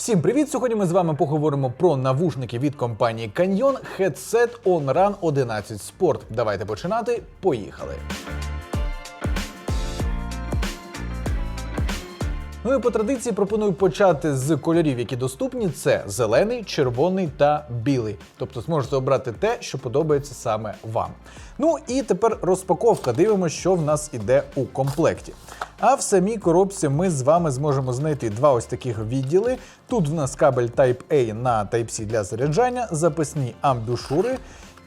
Всім привіт! Сьогодні ми з вами поговоримо про навушники від компанії Canyon Headset On Run 11 Sport. Давайте починати. Поїхали! Ну і по традиції пропоную почати з кольорів, які доступні: це зелений, червоний та білий. Тобто зможете обрати те, що подобається саме вам. Ну і тепер розпаковка. Дивимося, що в нас іде у комплекті. А в самій коробці ми з вами зможемо знайти два ось таких відділи. Тут в нас кабель Type-A на Type-C для заряджання, записні амбушури.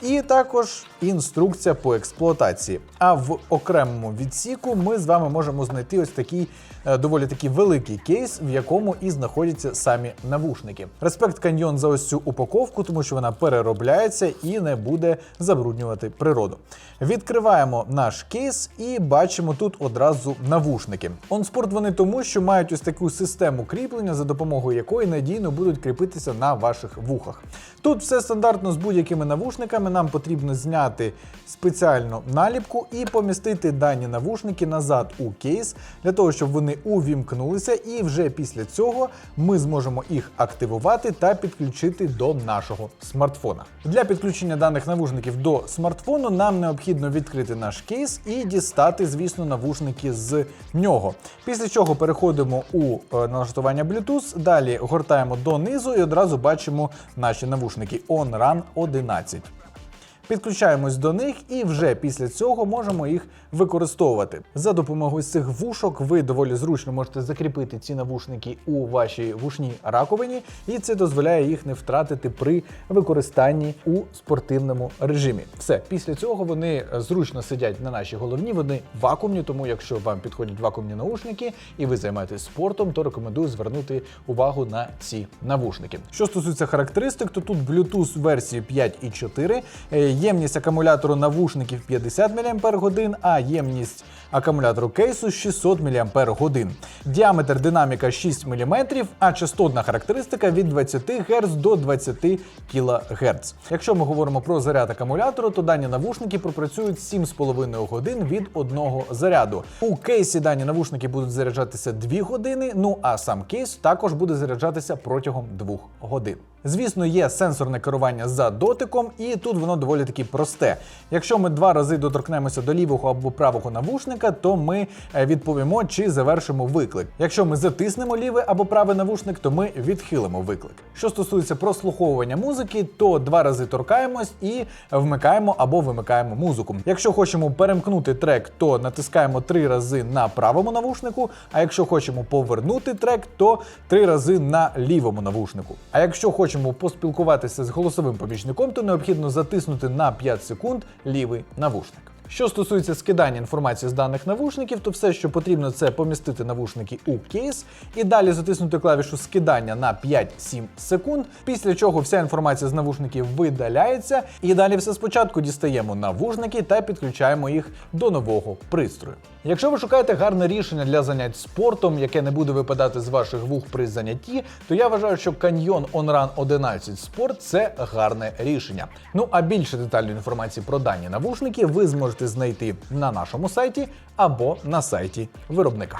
І також інструкція по експлуатації. А в окремому відсіку ми з вами можемо знайти ось такий е, доволі таки великий кейс, в якому і знаходяться самі навушники. Респект каньйон за ось цю упаковку, тому що вона переробляється і не буде забруднювати природу. Відкриваємо наш кейс і бачимо тут одразу навушники. OnSport вони тому, що мають ось таку систему кріплення, за допомогою якої надійно будуть кріпитися на ваших вухах. Тут все стандартно з будь-якими навушниками. Нам потрібно зняти спеціальну наліпку і помістити дані навушники назад у кейс для того, щоб вони увімкнулися, і вже після цього ми зможемо їх активувати та підключити до нашого смартфона. Для підключення даних навушників до смартфону нам необхідно відкрити наш кейс і дістати, звісно, навушники з нього. Після чого переходимо у е, налаштування Bluetooth, далі гортаємо донизу і одразу бачимо наші навушники OnRun 11. Підключаємось до них і вже після цього можемо їх використовувати. За допомогою цих вушок ви доволі зручно можете закріпити ці навушники у вашій вушній раковині, і це дозволяє їх не втратити при використанні у спортивному режимі. Все, після цього вони зручно сидять на нашій головні, вони вакуумні, тому якщо вам підходять вакуумні наушники і ви займаєтесь спортом, то рекомендую звернути увагу на ці навушники. Що стосується характеристик, то тут Bluetooth версії 5.4, е, ємність акумулятору навушників 50 мАч, а ємність акумулятору кейсу 600 мАч. Діаметр динаміка 6 мм, а частотна характеристика від 20 Гц до 20 кГц. Якщо ми говоримо про заряд акумулятору, то дані навушники пропрацюють 7,5 годин від одного заряду. У кейсі дані навушники будуть заряджатися 2 години, ну а сам кейс також буде заряджатися протягом 2 годин. Звісно, є сенсорне керування за дотиком, і тут воно доволі таки просте. Якщо ми два рази доторкнемося до лівого або правого навушника, то ми е, відповімо, чи завершимо виклик. Якщо ми затиснемо лівий або правий навушник, то ми відхилимо виклик. Що стосується прослуховування музики, то два рази торкаємось і вмикаємо або вимикаємо музику. Якщо хочемо перемкнути трек, то натискаємо три рази на правому навушнику. А якщо хочемо повернути трек, то три рази на лівому навушнику. А якщо хочемо поспілкуватися з голосовим помічником, то необхідно затиснути на 5 секунд лівий навушник. Що стосується скидання інформації з даних навушників, то все, що потрібно, це помістити навушники у кейс і далі затиснути клавішу скидання на 5-7 секунд, після чого вся інформація з навушників видаляється, і далі все спочатку дістаємо навушники та підключаємо їх до нового пристрою. Якщо ви шукаєте гарне рішення для занять спортом, яке не буде випадати з ваших вух при занятті, то я вважаю, що Canyon OnRun 11 Sport – це гарне рішення. Ну а більше детальної інформації про дані навушники ви зможете можете знайти на нашому сайті або на сайті виробника.